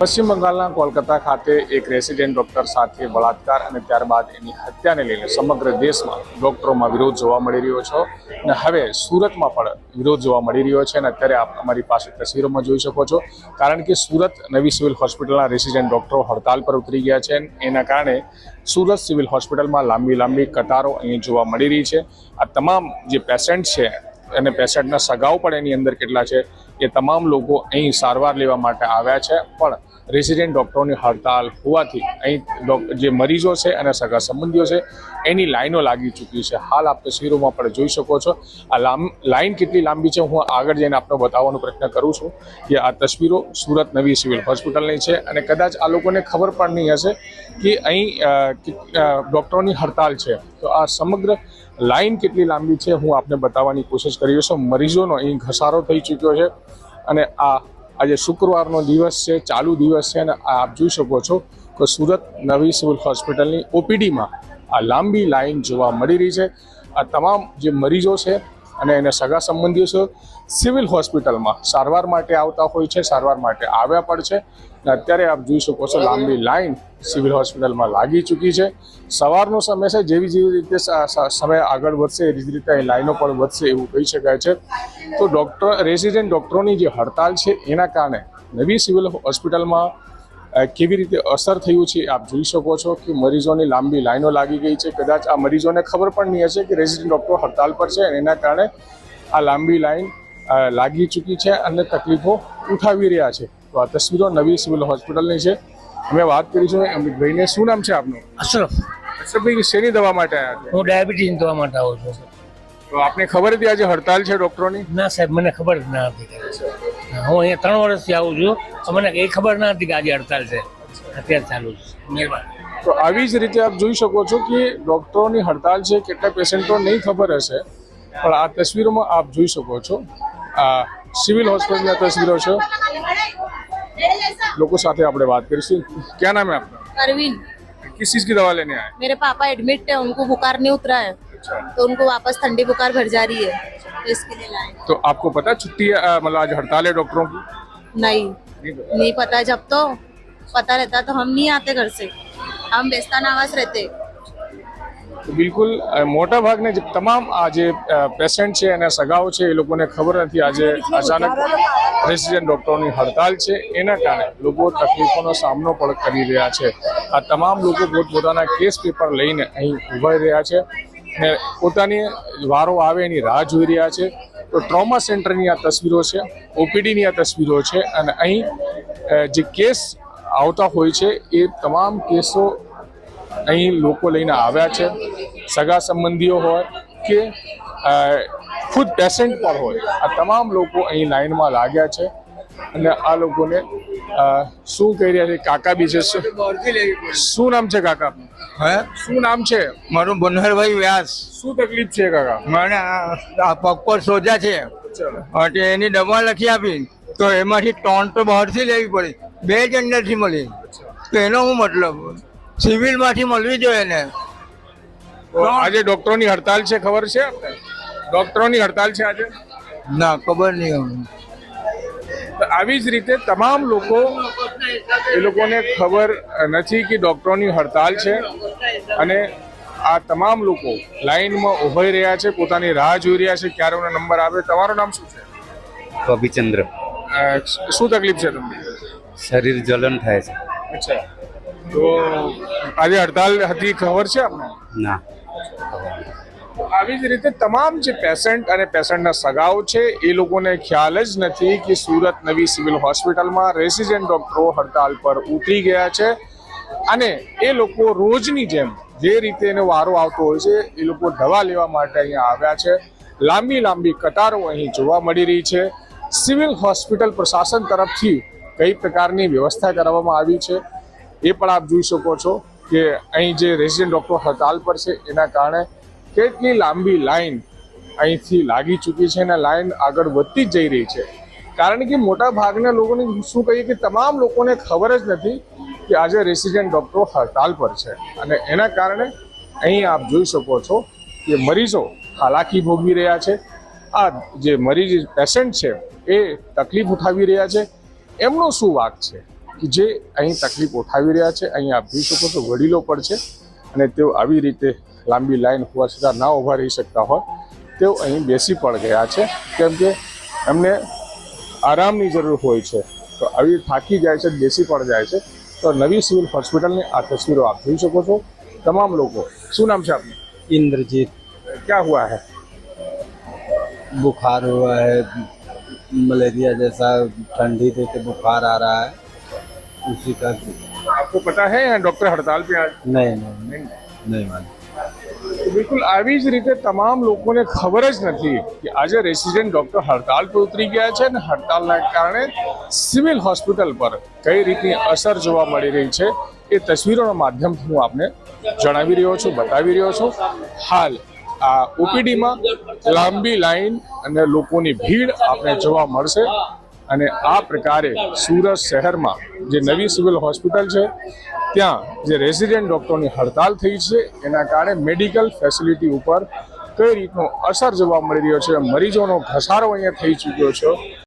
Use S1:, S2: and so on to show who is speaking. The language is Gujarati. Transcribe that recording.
S1: પશ્ચિમ બંગાળના કોલકાતા ખાતે એક રેસિડેન્ટ ડોક્ટર સાથે બળાત્કાર અને ત્યારબાદ એની હત્યાને લઈને સમગ્ર દેશમાં ડોક્ટરોમાં વિરોધ જોવા મળી રહ્યો છે. અને હવે સુરતમાં પણ વિરોધ જોવા મળી રહ્યો છે અને અત્યારે આપ અમારી પાસે તસવીરોમાં જોઈ શકો છો. કારણ કે સુરત નવી સિવિલ હોસ્પિટલના રેસિડેન્ટ ડોક્ટરો હડતાલ પર ઉતરી ગયા છે એના કારણે સુરત સિવિલ હોસ્પિટલમાં લાંબી લાંબી કતારો અહીં જોવા મળી રહી છે. આ તમામ જે પેશન્ટ છે અને પેશન્ટના સગાઓ પણ એની અંદર કેટલા છે એ તમામ લોકો અહીં સારવાર લેવા માટે આવ્યા છે. પણ રેસિડેન્ટ ડૉક્ટરોની હડતાલ હોવાથી અહીં જે મરીઝો છે અને સગા સંબંધીઓ છે, એની લાઈનો લાગી ચૂકી છે. હાલ આપ તસવીરોમાં પણ જોઈ શકો છો. આ લાંબ લાઈન કેટલી લાંબી છે? હું આગળ જઈને આપને બતાવવાનો પ્રયત્ન કરું છું કે આ તસવીરો સુરત નવી સિવિલ હોસ્પિટલની છે અને કદાચ આ લોકોને ખબર પણ નહીં હશે કે અહીં ડૉક્ટરોની હડતાલ છે. તો આ સમગ્ર લાઈન કેટલી લાંબી છે હું આપને બતાવવાની કોશિશ કરી રહ્યો છું. મરીઝોનો અહીં ઘસારો થઈ ચૂક્યો છે અને આ આજે શુક્રવારનો દિવસ છે, ચાલુ દિવસ છે અને આ આપ જોઈ શકો છો કે સુરત નવી સિવિલ હોસ્પિટલની ઓપીડીમાં આ લાંબી લાઈન જોવા મળી રહી છે. આ તમામ જે મરીઝો છે અને એને સગા સંબંધીઓ છે, સિવિલ હોસ્પિટલમાં સારવાર માટે આવતા હોય છે, સારવાર માટે આવ્યા પણ છે. અને અત્યારે આપ જોઈ શકો છો, લાંબી લાઈન સિવિલ હોસ્પિટલમાં લાગી ચૂકી છે. સવારનો સમય છે, જેવી જેવી રીતે સમય આગળ વધશે, એવી જ રીતે અહીં લાઈનો પણ વધશે એવું કહી શકાય છે. તો ડૉક્ટર, રેસિડેન્ટ ડૉક્ટરોની જે હડતાલ છે, એના કારણે નવી સિવિલ હોસ્પિટલમાં કેવી રીતે અસર થયું છે આપ જોઈ શકો છો કે મરીઝોની લાંબી લાઈનો લાગી ગઈ છે. કદાચ આ મરીઝોને ખબર પણ નહીં હશે કે રેસિડેન્ટ ડૉક્ટરો હડતાલ પર છે અને એના કારણે આ લાંબી લાઈન લાગી ચૂકી છે અને તકલીફો ઉઠાવી રહ્યા છે. તો આ તસવીરો નવી સિવિલ હોસ્પિટલની છે. અમે વાત કરીશું અમિતભાઈને. શું નામ છે આપનું?
S2: અશરફ.
S1: અશરફભાઈ શેની દવા માટે આવ્યા છે?
S2: હું ડાયાબિટીસ દવા માટે આવું છું
S1: તો આપને ખબર હતી આજે હડતાલ છે ડૉક્ટરોની?
S2: ના સાહેબ મને ખબર જ ના હતી. હું અહીંયા ત્રણ વર્ષથી આવું છું. તો મને એ ખબર ના હતી કે આજે હડતાલ છે અત્યારે ચાલુ છે મહેરબાની
S1: તો આવી જ રીતે આપ જોઈ શકો છો કે ડૉક્ટરોની હડતાલ છે કેટલા પેશન્ટો નહીં ખબર હશે પણ આ તસવીરોમાં આપ જોઈ શકો છો આ સિવિલ હોસ્પિટલની આ તસવીરો છે લોકો સાથે આપણે વાત કરીશું क्या नाम है आपका
S3: परवीन
S1: किस चीज की दवा लेने आए
S3: मेरे पापा एडमिट है उनको बुखार नहीं उतरा है
S1: अच्छा
S3: तो उनको वापस ठंडी बुखार भर जा रही है तो इसके लिए लाए
S1: तो आपको पता है छुट्टी है, अ, मतलब आज हड़ताल है डॉक्टरों की
S3: नहीं
S1: नहीं पता।
S3: नहीं पता जब तो पता रहता तो हम नहीं आते घर से हम बेस्तान आवास रहते
S1: તો બિલકુલ અ, મોટા ભાગને જે તમામ આ જે પેશન્ટ છે અને સગાઓ છે એ લોકોને ખબર નથી આજે અચાનક રેસિડેન્ટ ડોક્ટરોની હડતાલ છે એના કારણે લોકો તકલીફોનો સામનો પણ કરી રહ્યા છે આ તમામ લોકો પોતપોતાના કેસ પેપર લઈને અહીં ઉભા રહ્યા છે ને પોતાની વારો આવે એની રાહ જોઈ રહ્યા છે તો ટ્રોમા સેન્ટરની આ તસવીરો છે, ઓપીડીની આ તસવીરો છે અને અહીં જે કેસ આવતા હોય છે એ તમામ કેસો અહીં લોકો લઈને આવ્યા છે. સગા સંબંધીઓ હોય કે ખુદ પેશન્ટ પણ હોય. આ તમામ લોકો અહીં લાઈનમાં લાગ્યા છે અને આ લોકોને શું કહી રહ્યા છે? કાકા બી છે શું નામ છે કાકા?
S4: હે?
S1: શું નામ છે?
S4: મારું બનહરભાઈ વ્યાસ.
S1: શું તકલીફ છે કાકા?
S4: મને આ પગ પર સોજા છે. એટલે એની દવા લખી આપી. તો એમાંથી ત્રણ તો બહારથી લેવી પડી. બે જ અંદરથી મળી. તો એનો હું મતલબ? સિવિલમાંથી મળવી જોઈએ ને.
S1: આજે ડોક્ટરોની હડતાલ છે ખબર છે ડોક્ટરોની હડતાલ છે આજે?
S4: ના ખબર નહીં.
S1: તો આવી જ રીતે તમામ લોકો એ લોકોને ખબર નથી કે ડૉક્ટરોની હડતાલ છે. અને આ તમામ લોકો લાઈનમાં ઉભાઈ રહ્યા છે પોતાની રાહ જોઈ રહ્યા છે ક્યારે એનો નંબર આવે તમારું નામ શું છે?
S5: અભિચંદ્ર
S1: અ, શું તકલીફ છે તમને?
S5: શરીર જલન થાય છે.
S1: અચ્છા. તો આજે હડતાલ હતી ખબર છે આપને?
S5: ના.
S1: આવી જ રીતે તમામ જે પેશન્ટ અને પેશન્ટના સગાઓ છે, એ લોકોને ખ્યાલ જ નથી કે સુરત નવી સિવિલ હોસ્પિટલમાં રેસિડેન્ટ ડોક્ટરો હડતાલ પર ઉતરી ગયા છે. અને એ લોકો રોજની જેમ જે રીતે એનો વારો આવતો હોય છે, એ લોકો દવા લેવા માટે અહીંયા આવ્યા છે. લાંબી લાંબી કતારો અહીં જોવા મળી રહી છે. સિવિલ હોસ્પિટલ પ્રશાસન તરફથી કઈ પ્રકારની વ્યવસ્થા કરવામાં આવી છે, એ પણ આપ જોઈ શકો છો કે અહીં જે રેસિડેન્ટ ડોક્ટર હડતાલ પર છે, એના કારણે કેટલી લાંબી લાઈન અહીંથી લાગી ચૂકી છે અને લાઈન આગળ વધતી જ જઈ રહી છે. કારણ કે મોટા ભાગના લોકોને શું કહીએ કે તમામ લોકોને ખબર જ નથી કે આજે રેસિડેન્ટ ડૉક્ટરો હડતાલ પર છે. અને એના કારણે અહીં આપ જોઈ શકો છો કે મરીઝો હાલાકી ભોગવી રહ્યા છે. આ જે મરીઝ પેશન્ટ છે એ તકલીફ ઉઠાવી રહ્યા છે. એમનો શું વાક છે કે જે અહીં તકલીફ ઉઠાવી રહ્યા છે? અહીં આપ જોઈ શકો છો વડીલો પણ છે અને તેઓ આવી રીતે લાંબી લાઈન હોવા છતાં ના ઊભા રહી શકતા હોય તેઓ અહીં બેસી પણ ગયા છે કેમ કે એમને આરામની જરૂર હોય છે તો આવી થાકી જાય છે બેસી પણ જાય છે તો નવી સિવિલ હોસ્પિટલની આ તસવીરો આપ જોઈ શકો છો તમામ લોકો શું નામ છે આપનું
S6: इंद्रजीत
S1: ક્યાં હુઆ હૈ
S6: बुखार हुआ है मलेरिया जैसा ठंडी दे के बुखार आ रहा है उसी का
S1: आपको पता है यहाँ डॉक्टर हड़ताल पे आज
S6: नहीं नहीं नहीं मालूम
S1: તો બિલકુલ આવી જ રીતે તમામ લોકોને ખબર જ નથી કે આજે રેસિડેન્ટ ડોક્ટર હડતાલ પર ઉતરી ગયા છે અને હડતાલના કારણે સિવિલ હોસ્પિટલ પર કઈ રીતની અસર જોવા મળી રહી છે એ તસવીરોના માધ્યમથી હું આપને જણાવી રહ્યો છું, બતાવી રહ્યો છું. હાલ આ ઓપીડીમાં લાંબી લાઈન અને લોકોની ભીડ આપણે જોવા મળશે અને આ પ્રકારે સુરત શહેરમાં જે નવી સિવિલ હોસ્પિટલ છે ત્યાં જે રેઝિડેન્ટ ડૉક્ટરની હડતાલ થઈ છે, એના કારણે મેડિકલ ફેસિલિટી ઉપર કઈ રીતનો અસર જોવા મળી રહ્યો છે, મરીજોનો ઘસારો અહીંયા થઈ ચૂક્યો છે.